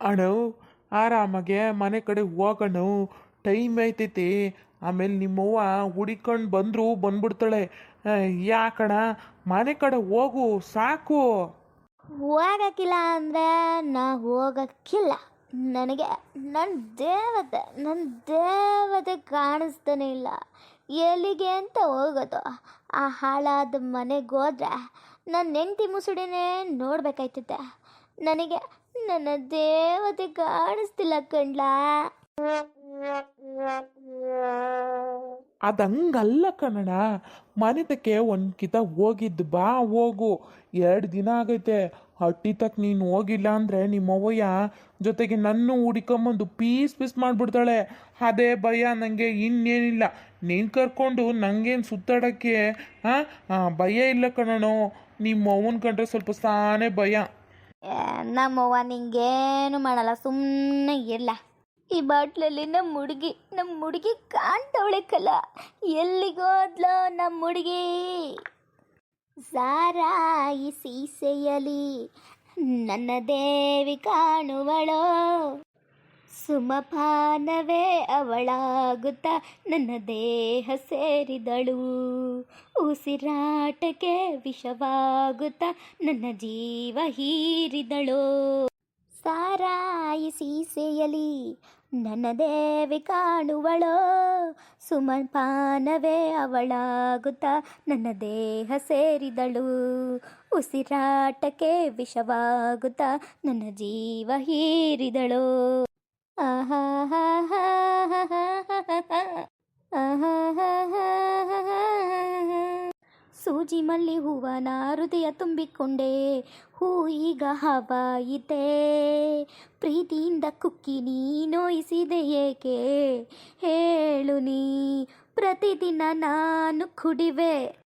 ಅಣ್ಣ ಆರಾಮಾಗೆ ಮನೆ ಕಡೆ ಹೋಗೋಣ ಟೈಮ್ ಐತೈತಿ. ಆಮೇಲೆ ನಿಮ್ಮವ್ವ ಹುಡಿಕೊಂಡು ಬಂದರು ಬಂದ್ಬಿಡ್ತಾಳೆ. ಯಾಕಣ? ಮನೆ ಕಡೆ ಹೋಗು, ಸಾಕು. ಹೋಗಕ್ಕಿಲ್ಲ ಅಂದರೆ ನಾ ಹೋಗಕ್ಕಿಲ್ಲ. ನನಗೆ ನನ್ನ ದೇವತೆ ನನ್ನ ದೇವತೆ ಕಾಣಿಸ್ತಾನೆ ಇಲ್ಲ. ಎಲ್ಲಿಗೆ ಅಂತ ಹೋಗೋದು. ಆ ಹಾಳಾದ ಮನೆಗೆ ಹೋದ್ರೆ ನನ್ನ ಹೆಂಡತಿ ಮುಸುಡಿನೇ ನೋಡಬೇಕಾಯ್ತದೆ ನನಗೆ ನನ್ನ ದೇವತೆ ಕಾಣಿಸ್ತಿಲ್ಲ ಕಣ್ಲಾ? ಅದಂಗಲ್ಲ ಕನ್ನಡ. ಮನೆತಕ್ಕೆ ಒಂದ್ ಕಿತ ಹೋಗಿದ್ದು ಬಾ ಹೋಗು. ಎರಡು ದಿನ ಆಗೈತೆ. ಹಟ್ಟಿ ತಕ್ ನೀನು ಹೋಗಿಲ್ಲ ಅಂದರೆ ನಿಮ್ಮವ್ವಯ್ಯ ಜೊತೆಗೆ ನನ್ನ ಹುಡಿಕೊಂಬಂದು ಪೀಸ್ ಪೀಸ್ ಮಾಡ್ಬಿಡ್ತಾಳೆ. ಅದೇ ಭಯ ನನಗೆ ಇನ್ನೇನಿಲ್ಲ. ನೀನು ಕರ್ಕೊಂಡು ನನಗೇನು ಸುತ್ತಾಡೋಕ್ಕೆ ಹಾಂ ಭಯ ಇಲ್ಲ ಕಣೋ ನಿಮ್ಮ ಅವನ್ ಕಂಡ್ರೆ ಸ್ವಲ್ಪ ಸಾನೇ ಭಯ. ನಮ್ಮವ್ವ ನಿಂಗೇನು ಮಾಡಲ್ಲ ಸುಮ್ಮನೆ ಇರಲ್ಲ ಈ ಬಾಟ್ಲಲ್ಲಿ ನಮ್ಮ ಹುಡುಗಿ ನಮ್ಮ ಹುಡುಗಿ ಕಾಣ್ತವಳೆ ಕಲ. ಎಲ್ಲಿಗೋದ್ಲೋ ನಮ್ಮ ಹುಡುಗಿ? ಸಾರಾಯಿ ಸೀಸೆಯಲಿ ನನ್ನ ದೇವಿ ಕಾಣುವಳೋ? ಸುಮಪಾನವೇ ಅವಳಾಗುತ್ತ ನನ್ನ ದೇಹ ಸೇರಿದಳು. ಉಸಿರಾಟಕ್ಕೆ ವಿಷವಾಗುತ್ತ ನನ್ನ ಜೀವ ಹೀರಿದಳು. ಸಾರಾಯಿ ಸೀಸೆಯಲಿ ನನ್ನ ದೇವಿ ಕಾಣುವಳೋ. ಸುಮಪಾನವೇ ಅವಳಾಗುತ್ತ ನನ್ನ ದೇಹ ಸೇರಿದಳು. ಉಸಿರಾಟಕ್ಕೆ ವಿಷವಾಗುತ್ತ ನನ್ನ ಜೀವ ಹೀರಿದಳು. ಸೂಜಿ ಮಲ್ಲಿ ಹೂವನ ಹೃದಯ ತುಂಬಿಕೊಂಡೆ, ಹೂ ಈಗ ಹವಾಯಿತೆ. ಪ್ರೀತಿಯಿಂದ ಕುಕ್ಕಿ ನೀ ನೋಯಿಸಿದೆ ಏಕೆ? ಹೇಳು ನೀ, ಪ್ರತಿದಿನ ನಾನು ಕುಡಿವೆ.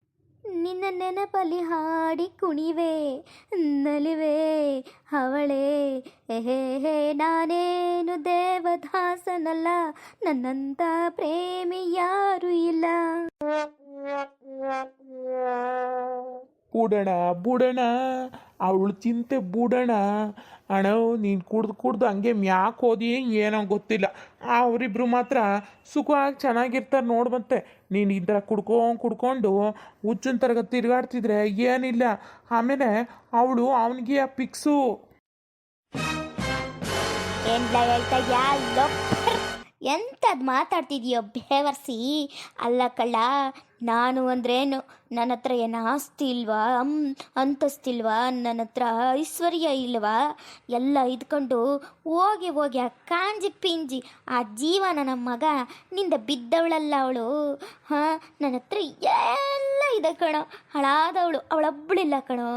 ನಿನ್ನ ನೆನಪಲ್ಲಿ ಹಾಡಿ ಕುಣಿವೆ, ನಲಿವೆ ಅವಳೇ. ಹೇ ಹೇ, ನಾನೇನು ದೇವದಾಸನಲ್ಲ ನನ್ನಂತ ಪ್ರೇಮಿ ಯಾರು ಇಲ್ಲ. ಬುಡಣ ಬುಡಣ ಅವಳು ಚಿಂತೆ ಬುಡಣ. ಅಣ್ಣ ನೀನು ಕುಡ್ದು ಕುಡ್ದು ಹಂಗೆ ಮ್ಯಾಕ್ ಓದಿ ಏನೋ ಗೊತ್ತಿಲ್ಲ. ಅವರಿಬ್ರು ಮಾತ್ರ ಸುಖವಾಗಿ ಚೆನ್ನಾಗಿರ್ತಾರೆ ನೋಡ್ಬಂತೆ ನೀನು ಈ ಥರ ಕುಡ್ಕೊಂಡು ಕುಡ್ಕೊಂಡು ಹುಚ್ಚಿನ ತರಗತಿ ತಿರುಗಾಡ್ತಿದ್ರೆ ಏನಿಲ್ಲ. ಆಮೇಲೆ ಅವಳು ಅವನಿಗೆ ಆ ಪಿಕ್ಸು. ಎಂತದ್ ಮಾತಾಡ್ತಿದೀಯೋ ಬೇವರ್ಸಿ? ಅಲ್ಲ ಕಳ್ಳ ನಾನು ಅಂದ್ರೇನು ನನ್ನ ಹತ್ರ ಏನು ಆಸ್ತಿ ಇಲ್ವಾ? ಅಮ್ ಅಂತಸ್ತಿಲ್ವಾ ನನ್ನ ಹತ್ರ ಐಶ್ವರ್ಯ ಇಲ್ವಾ? ಎಲ್ಲ ಇದ್ಕೊಂಡು ಹೋಗಿ ಹೋಗಿ ಆ ಕಾಂಜಿ ಪಿಂಜಿ, ಆ ಜೀವ ನನ್ನ ಮಗ ನಿಂದ ಬಿದ್ದವಳಲ್ಲ ಅವಳು. ಹಾಂ, ನನ್ನ ಹತ್ರ ಎಲ್ಲ ಇದೆ ಕಣೋ. ಹಾಳಾದವಳು ಅವಳೊಬ್ಬಳಿಲ್ಲ ಕಣೋ.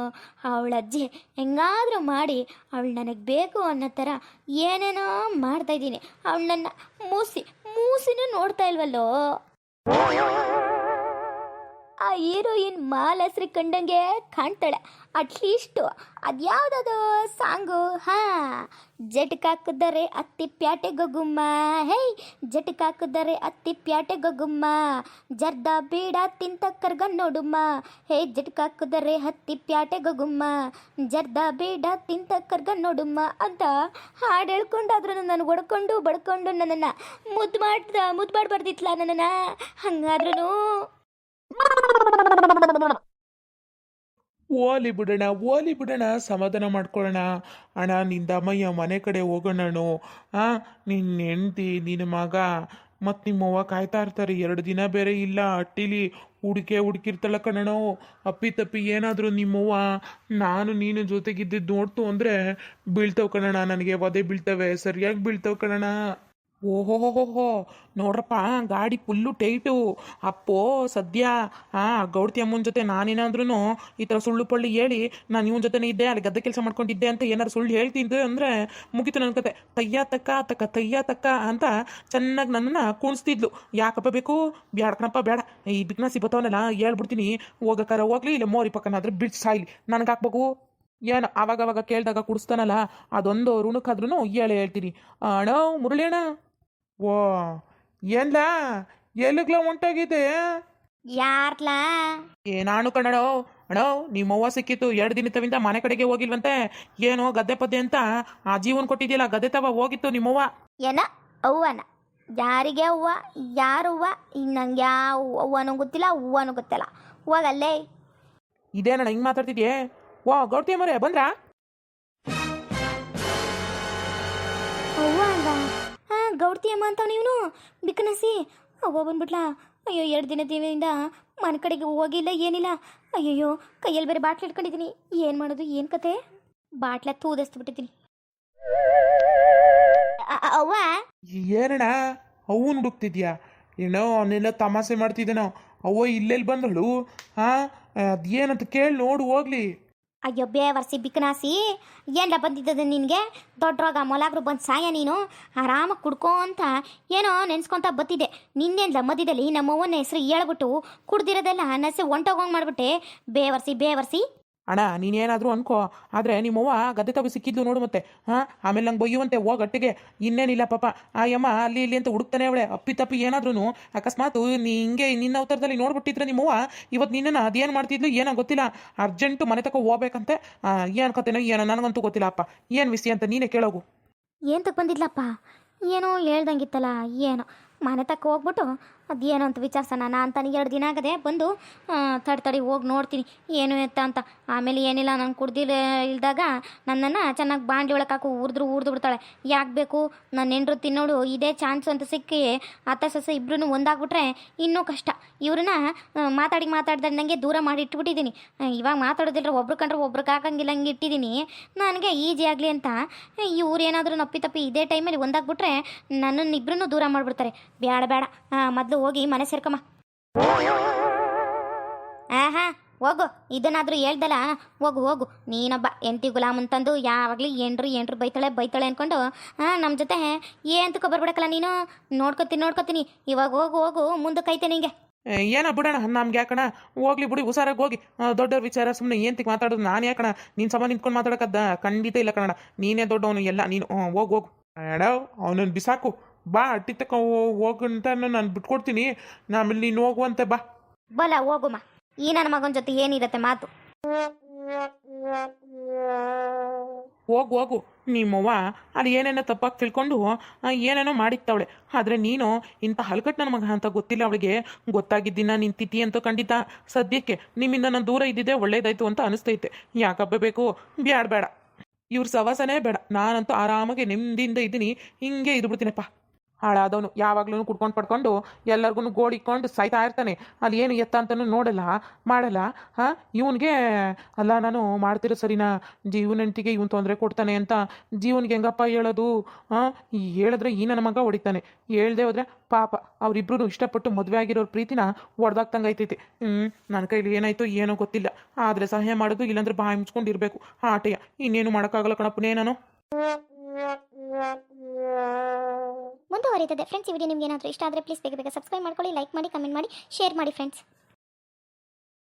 ಅವಳ ಅಜ್ಜಿ ಹೆಂಗಾದರೂ ಮಾಡಿ ಅವಳು ನನಗೆ ಬೇಕು ಅನ್ನೋ ಥರ ಏನೇನೋ ಮಾಡ್ತಾ ಇದ್ದೀನಿ. ಅವಳು ನನ್ನ ಮೂಸಿ, ಮೂಸಿನೂ ನೋಡ್ತಾ ಇಲ್ವಲ್ಲೋ? ಆ ಹೀರೋಯಿನ್ ಮಾಲಸ್ರಿ ಕಂಡಂಗೆ ಕಾಣ್ತಾಳೆ. ಅಟ್ಲೀಸ್ಟು ಅದ್ಯಾವ್ದದು ಸಾಂಗು ಹಾ ಜಟಕಾಕಿದ್ದಾರೆ ಅತ್ತಿ ಪ್ಯಾಟೆ ಗೊಗುಮ್ಮ. ಹೇ ಜಟಕಾಕಿದ್ದಾರೆ ಅತ್ತಿ ಪ್ಯಾಟೆ ಗೊಗುಮ್ಮ. ಜರ್ದ ಬೀಡ ತಿಂತ ಕರ್ಗ ನೋಡುಮ್ಮ. ಹೇ ಜಟಕಾಕಿದ್ದಾರೆ ಹತ್ತಿ ಪ್ಯಾಟೆ ಗೊಗುಮ್ಮ. ಜರ್ದ ಬೀಡ ತಿಂತ ಕರ್ಗ ನೋಡುಮ್ಮ ಅಂತ ಹಾಡು ಹೇಳ್ಕೊಂಡಾದ್ರೂ ನಾನು ಒಡ್ಕೊಂಡು ಬಡ್ಕೊಂಡು ನನ್ನನ್ನು ಮುದ್ದು ಮಾಡ್ದ, ಮುದ್ದು ಮಾಡಬಾರ್ದಿತ್ತಲ್ಲ ನನ್ನನ್ನು? ಹಂಗಾದ್ರೂ ಓಲಿ ಬಿಡೋಣ ಓಲಿ ಬಿಡೋಣ, ಸಮಾಧಾನ ಮಾಡ್ಕೊಳ್ಳೋಣ. ಅಣ್ಣ, ನಿಂದ ಅಮ್ಮಯ್ಯ ಮನೆ ಕಡೆ ಹೋಗೋಣನು ಆ ನಿನ್ನ ಹೆಂಡ್ತಿ ನಿನ್ನ ಮಗ, ಮತ್ತು ನಿಮ್ಮವ್ವ ಕಾಯ್ತಾ ಇರ್ತಾರೆ. ಎರಡು ದಿನ ಬೇರೆ ಇಲ್ಲ, ಅಟ್ಟಿಲಿ ಹುಡುಕೆ ಹುಡುಕಿರ್ತಾಳ ಕಣಣೋ ಅಪ್ಪಿ ತಪ್ಪಿ ಏನಾದರೂ ನಿಮ್ಮವ್ವ ನಾನು ನೀನು ಜೊತೆಗಿದ್ದಿದ್ದು ನೋಡ್ತು ಅಂದರೆ ಬೀಳ್ತವೆ ಕಣಣ ನನಗೆ ಒದೆ ಬೀಳ್ತವೆ, ಸರಿಯಾಗಿ ಬೀಳ್ತವೆ ಕಣಣ ಓಹೋಹೋಹೋ, ನೋಡ್ರಪ್ಪ, ಗಾಡಿ ಫುಲ್ಲು ಟೈಟು. ಅಪ್ಪೋ, ಸದ್ಯ ಹಾಂ ಗೌಡ್ತಿ ಅಮ್ಮನ ಜೊತೆ ನಾನೇನಾದ್ರೂ ಈ ಥರ ಸುಳ್ಳು ಪಳ್ಳಿ ಹೇಳಿ ನಾನು ಇವನ ಜೊತೆನೇ ಇದ್ದೆ, ಅಲ್ಲಿ ಗದ್ದೆ ಕೆಲಸ ಮಾಡ್ಕೊಂಡಿದ್ದೆ ಅಂತ ಏನಾರು ಸುಳ್ಳು ಹೇಳ್ತಿದ್ದೆ ಅಂದರೆ ಮುಗಿತು ನನ್ನ ಕತೆ. ತಯ್ಯ ತಕ್ಕ ತಕ್ಕ, ತಯ್ಯ ತಕ್ಕ ಅಂತ ಚೆನ್ನಾಗಿ ನನ್ನನ್ನು ಕುಣಿಸ್ತಿದ್ಲು. ಯಾಕಪ್ಪ ಬೇಕು? ಬ್ಯಾಡ ಕಣಪ್ಪ ಬೇಡ ಈ ಬಿಗ್ನಾಸಿ ಬತ್ತವನ್ನೆಲ್ಲ ಹೇಳ್ಬಿಡ್ತೀನಿ. ಹೋಗಕ್ಕಾರ ಹೋಗ್ಲಿ, ಇಲ್ಲ ಮೋರಿ ಪಕ್ಕನಾದ್ರೆ ಬಿಡ್ಸ್ ಸಾಯ್ಲಿ. ನನಗೆ ಹಾಕ್ಬೇಕು? ಏನು ಆವಾಗ ಅವಾಗ ಕೇಳಿದಾಗ ಕುಡಿಸ್ತಾನಲ್ಲ, ಅದೊಂದು ಋಣಕ್ಕಾದ್ರೂ ಹೇಳಿ ಹೇಳ್ತೀನಿ. ಅಣ್ಣ ಮುರಳಿ ಅಣ್ಣ ಓ ಎಲ್ಲ ಎಲ್ಲಿಗ್ಲ ಹೊಂಟೋಗಿದೆ ಯಾರ್ಲಾ? ಏ ನಾನು ಕನ್ನಡ ಅಣ್ಣ ನಿಮ್ಮ ಅವ್ವ ಸಿಕ್ಕಿತ್ತು ಎರಡು ದಿನ ತವಿಂದ ಮನೆ ಕಡೆಗೆ ಹೋಗಿಲ್ವಂತೆ. ಏನೋ ಗದ್ದೆ ಪದ್ದೆ ಅಂತ ಆ ಜೀವನ ಕೊಟ್ಟಿದ್ಯಲ್ಲ ಗದ್ದೆ ತವ ಹೋಗಿತ್ತು ನಿಮ್ಮವ್ವ ಏನ? ಅವ್ವನ? ಯಾರಿಗೆ ಅವ್ವ? ಯಾರು ಹೂವ ಈಗ ನಂಗೆ ಯಾವ ಅವ್ವನೂ ಗೊತ್ತಿಲ್ಲ ಹೂವನೂ ಗೊತ್ತಿಲ್ಲ. ಹೋಗಲ್ಲೇ. ಇದೇನಣ್ಣ ಹಿಂಗೆ ಮಾತಾಡ್ತಿದ್ಯೆ? ಓ ಗೌಡ್ತಿ ಮರೆ ಬಂದ್ರಾ? ಹಾಂ ಗೌಡ್ತಿ ಅಮ್ಮ ಬಿಕನಸಿ ಅವ್ವ ಬಂದ್ಬಿಟ್ಲಾ? ಅಯ್ಯೋ, ಎರಡು ದಿನ ದಿನದಿಂದ ಮನೆ ಕಡೆಗೆ ಹೋಗಿಲ್ಲ, ಏನಿಲ್ಲ. ಅಯ್ಯಯ್ಯೋ, ಕೈಯಲ್ಲಿ ಬೇರೆ ಬಾಟ್ಲಿ ಇಟ್ಕೊಂಡಿದ್ದೀನಿ ಏನು ಮಾಡೋದು, ಏನು ಕತೆ? ಬಾಟ್ಲ ತೂದಸ್ತು ಬಿಟ್ಟಿದ್ದೀನಿ ಅವ್ವ? ಏನಣ್ಣ? ಅವನ್ ಹುಡುಕ್ತಿದ್ಯಾ ಏನೋ ಅವನ್ನೆಲ್ಲ ತಮಾಷೆ ಮಾಡ್ತಿದ್ದೇನೋ. ಅವ್ವ ಇಲ್ಲೆಲ್ಲಿ ಬಂದಳು ಹಾ? ಅದೇನಂತ ಕೇಳಿ ನೋಡು, ಹೋಗ್ಲಿ. ಅಯ್ಯೋ ಬೇವರ್ಸಿ ಬಿಕ್ಕನಾಸಿ ಏನ್ರ ಬಂದಿದ್ದದ ನಿನಗೆ? ದೊಡ್ಡರೋಗ ಮೊಲಾಗ್ರು ಬಂದು ಸಾಯ ನೀನು? ಆರಾಮಾಗಿ ಕುಡ್ಕೋ ಅಂತ ಏನೋ ನೆನ್ಸ್ಕೊಂತ ಬತ್ತಿದ್ದೆ. ನಿನ್ನೆಂದ ಮಧ್ಯದಲ್ಲಿ ನಮ್ಮವ್ವನ ಹೆಸರು ಹೇಳ್ಬಿಟ್ಟು ಕುಡ್ದಿರೋದೆಲ್ಲ ನಸೆ ಒಂಟೋಗಂಗೆ ಮಾಡ್ಬಿಟ್ಟೆ. ಬೇವರ್ಸಿ ಬೇವರ್ಸಿ. ಅಣ್ಣ, ನೀನೇನಾದರೂ ಅನ್ಕೋ. ಆದರೆ ನಿಮ್ಮವ್ವ ಗದ್ದೆ ತಗೋ ಸಿಕ್ಕಿದ್ಲು ನೋಡು ಮತ್ತೆ. ಹಾಂ? ಆಮೇಲೆ ನಂಗೆ ಬೈಯುವಂತೆ ಹೋಗ ಗಟ್ಟಿಗೆ. ಇನ್ನೇನಿಲ್ಲ ಪಾಪ. ಆ ಯಮ್ಮ ಅಲ್ಲಿ ಇಲ್ಲಿ ಅಂತ ಹುಡುಕ್ತಾನೆ ಅವಳೆ. ಅಪ್ಪಿ ತಪ್ಪಿ ಏನಾದ್ರೂ ಅಕಸ್ಮಾತ್ ನೀ ಹಿಂಗೆ ನಿನ್ನ ಅವತಾರದಲ್ಲಿ ನೋಡ್ಬಿಟ್ಟಿದ್ರೆ ನಿಮ್ಮವ್ವ ಇವತ್ತು ನಿನ್ನನ್ನು ಅದೇನು ಮಾಡ್ತಿದ್ಲು ಏನೋ ಗೊತ್ತಿಲ್ಲ. ಅರ್ಜೆಂಟು ಮನೆ ತಗೋ ಹೋಗ್ಬೇಕಂತೆ. ಏನು ಕತೆನೋ ಏನೋ ನನಗಂತೂ ಗೊತ್ತಿಲ್ಲ ಅಪ್ಪ. ಏನು ವಿಷಯ ಅಂತ ನೀನೇ ಕೇಳೋಗು. ಏನು ತಕ್ಕ ಬಂದಿದ್ಲಪ್ಪ? ಏನೋ ಹೇಳ್ದಂಗಿತ್ತಲ್ಲ, ಏನೋ. ಮನೆ ತಕ್ಕ ಹೋಗ್ಬಿಟ್ಟು ಅದೇನು ಅಂತ ವಿಚಾರಿಸೋಣ. ನಾನು ತನಗೆ ಎರಡು ದಿನ ಆಗದೆ ಬಂದು ತಡಿ ತಡಿ ಹೋಗಿ ನೋಡ್ತೀನಿ. ಏನು ಎತ್ತ ಅಂತ. ಆಮೇಲೆ ಏನಿಲ್ಲ, ನಾನು ಕುಡ್ದಿಲ್ಲ ಇಲ್ದಾಗ ನನ್ನನ್ನು ಚೆನ್ನಾಗಿ ಬಾಂಡ್ಲಿ ಒಳಗೆ ಹಾಕು. ಉರಿದ್ರು, ಉರಿದು ಬಿಡ್ತಾಳೆ. ಯಾಕೆ ಬೇಕು? ನನ್ನ ಹೆಂಡ್ರು ತಿನ್ನೋಡು ಇದೇ ಚಾನ್ಸ್ ಅಂತ ಸಿಕ್ಕಿ ಅತ್ತ ಸೊಸೆ ಇಬ್ರು ಒಂದಾಗ್ಬಿಟ್ರೆ ಇನ್ನೂ ಕಷ್ಟ. ಇವ್ರನ್ನ ಮಾತಾಡಿ ಮಾತಾಡ್ದಂಗೆ ದೂರ ಮಾಡಿ ಇಟ್ಬಿಟ್ಟಿದ್ದೀನಿ. ಇವಾಗ ಮಾತಾಡೋದಿಲ್ಲ ಒಬ್ರು ಕಂಡ್ರೆ ಒಬ್ರಿಗೆ ಹಾಕಂಗಿಲ್ಲ, ಹಂಗೆ ಇಟ್ಟಿದ್ದೀನಿ. ನನಗೆ ಈಜಿ ಆಗಲಿ ಅಂತ. ಇವ್ರು ಏನಾದರೂ ನಪ್ಪಿ ತಪ್ಪಿ ಇದೇ ಟೈಮಲ್ಲಿ ಒಂದಾಗ್ಬಿಟ್ರೆ ನನ್ನನ್ನು ಇಬ್ಬರನ್ನೂ ದೂರ ಮಾಡಿಬಿಡ್ತಾರೆ. ಬೇಡ ಬೇಡ ಮೊದಲು ಹೋಗಿ ಮನೆ ಸೇರ್ಕಮ್ಮ. ಆಹಾ, ಹೋಗು. ಇದನ್ನಾದರೂ ಹೇಳ್ದಲ್ಲ. ಹೋಗು ಹೋಗು. ನೀನೊಬ್ಬ ಎಂತಿ ಗುಲಾಮ್ ಅಂತಂದು ಯಾವಾಗಲೂ ಏನ್ರಿ ಎಂಡ್ರು ಬೈತಾಳೆ ಬೈತಾಳೆ ಅನ್ಕೊಂಡು ಹಾ ನಮ್ಮ ಜೊತೆ ಏಂತಕ್ಕೋ ಬರ್ಬಿಡಕ್ಕಲ್ಲ ನೀನು? ನೋಡ್ಕೊತೀನಿ ನೋಡ್ಕೊತೀನಿ. ಇವಾಗ ಹೋಗು ಹೋಗು. ಮುಂದೆ ಕೈತೆ ನಿಂಗೆ. ಏನೋ ಬಿಡೋಣ ನಮ್ಗೆ ಯಾಕಣ ಹೋಗ್ಲಿ ಬಿಡಿ, ಹುಷಾರಾಗಿ ಹೋಗಿ. ದೊಡ್ಡವ್ರ ವಿಚಾರ ಸುಮ್ಮನೆ ಏಂತಿಗೆ ಮಾತಾಡೋದು ನಾನು ಯಾಕಣ ನೀನ್ ಸಮ ನಿಂತ್ಕೊಂಡು ಮಾತಾಡೋಕದ್ದ ಖಂಡಿತ ಇಲ್ಲ ಕಣ ನೀನೇ ದೊಡ್ಡವನು, ಎಲ್ಲ ನೀನು ಹೋಗು ಹೋಗು. ಅಡ ಅವನನ್ನು ಬಿಸಾಕು. ಬಾ ಅಟ್ಟಿ ತಕ ಹೋಗಂತ ನಾನು ಬಿಟ್ಕೊಡ್ತೀನಿ. ಆಮೇಲೆ ನೀನು ಹೋಗುವಂತೆ ಬಾ. ಬಲ ಹೋಗುಮ್ಮ ಈ ನನ್ನ ಮಗನ ಜೊತೆ ಏನಿರತ್ತೆ ಮಾತು? ಹೋಗು ಹೋಗು. ನಿಮ್ಮವ್ವ ಅಲ್ಲಿ ಏನೇನೋ ತಪ್ಪಾಗಿ ತಿಳ್ಕೊಂಡು ಆ, ಏನೇನೋ ಮಾಡಿತ್ತವಳೆ. ಆದರೆ ನೀನು ಇಂಥ ಹಲ್ಕಟ್ ನನ್ನ ಮಗ ಅಂತ ಗೊತ್ತಿಲ್ಲ ಅವಳಿಗೆ. ಗೊತ್ತಾಗಿದ್ದಿನ ನಿನ್ನ ತಿಥಿ ಅಂತ ಖಂಡಿತ ಸದ್ಯಕ್ಕೆ ನಿಮ್ಮಿಂದ ನಾನು ದೂರ ಇದ್ದಿದ್ದೆ ಒಳ್ಳೇದಾಯ್ತು ಅಂತ ಅನಿಸ್ತೈತೆ. ಯಾಕಬ್ಬ ಬೇಕು? ಬ್ಯಾಡ ಬೇಡ ಇವ್ರ ಸವಾಸನೇ ಬೇಡ. ನಾನಂತೂ ಆರಾಮಾಗಿ ನೆಮ್ಮದಿಯಿಂದ ಇದ್ದೀನಿ. ಹಿಂಗೆ ಇದ್ದು ಬಿಡ್ತೀನಪ್ಪ ಹಾಳಾದವನು. ಯಾವಾಗ್ಲೂ ಕುಡ್ಕೊಂಡು ಪಡ್ಕೊಂಡು ಎಲ್ಲರಿಗೂ ಗೋಳಿಕೊಂಡು ಸಾಯ್ತಾ ಇರ್ತಾನೆ. ಅಲ್ಲಿ ಏನು ಎತ್ತ ಅಂತನೂ ನೋಡಲ್ಲ, ಮಾಡಲ್ಲ. ಹಾಂ? ಇವನಿಗೆ, ಅಲ್ಲ, ನಾನು ಮಾಡ್ತಿರೋ ಸರಿನಾ? ಜೀವನಂಟಿಗೆ ಇವನು ತೊಂದರೆ ಕೊಡ್ತಾನೆ ಅಂತ ಜೀವನ್ಗೆ ಹೆಂಗಪ್ಪ ಹೇಳೋದು? ಹಾಂ? ಹೇಳಿದ್ರೆ ಈ ನನ್ನ ಮಗ ಹೊಡಿತಾನೆ. ಹೇಳ್ದೆ ಹೋದ್ರೆ ಪಾಪ ಅವರಿಬ್ಬರೂ ಇಷ್ಟಪಟ್ಟು ಮದುವೆ ಆಗಿರೋ ಪ್ರೀತಿನ ಹೊಡೆದಾಗ್ತಂಗೆ ಐತೈತಿ ಹ್ಞೂ ನನ್ನ ಕೈಲಿ ಏನಾಯ್ತು ಏನೋ ಗೊತ್ತಿಲ್ಲ. ಆದರೆ ಸಹಾಯ ಮಾಡೋದು ಇಲ್ಲಾಂದ್ರೆ ಬಾಯಿ ಮುಚ್ಕೊಂಡು ಇರಬೇಕು ಆಟೆಯ. ಇನ್ನೇನು ಮಾಡೋಕ್ಕಾಗಲ್ಲ ಕಣಪ್ಪನೇ ನಾನು. ಮುಂದುವರಿತದೆ. ಫ್ರೆಂಡ್ಸ್ ಈ ವಿಡಿಯೋ ನಿಮ್ಗೆ ಏನಾದರೂ ಇಷ್ಟ ಆದರೆ ಪ್ಲೀಸ್ ಬೇಗ ಬೇಗ ಸಬ್ಸ್ಕ್ರೈಬ್ ಮಾಡ್ಕೊಳ್ಳಿ ಲೈಕ್ ಮಾಡಿ ಕಮೆಂಟ್ ಮಾಡಿ ಶೇರ್ ಮಾಡಿ ಫ್ರೆಂಡ್ಸ್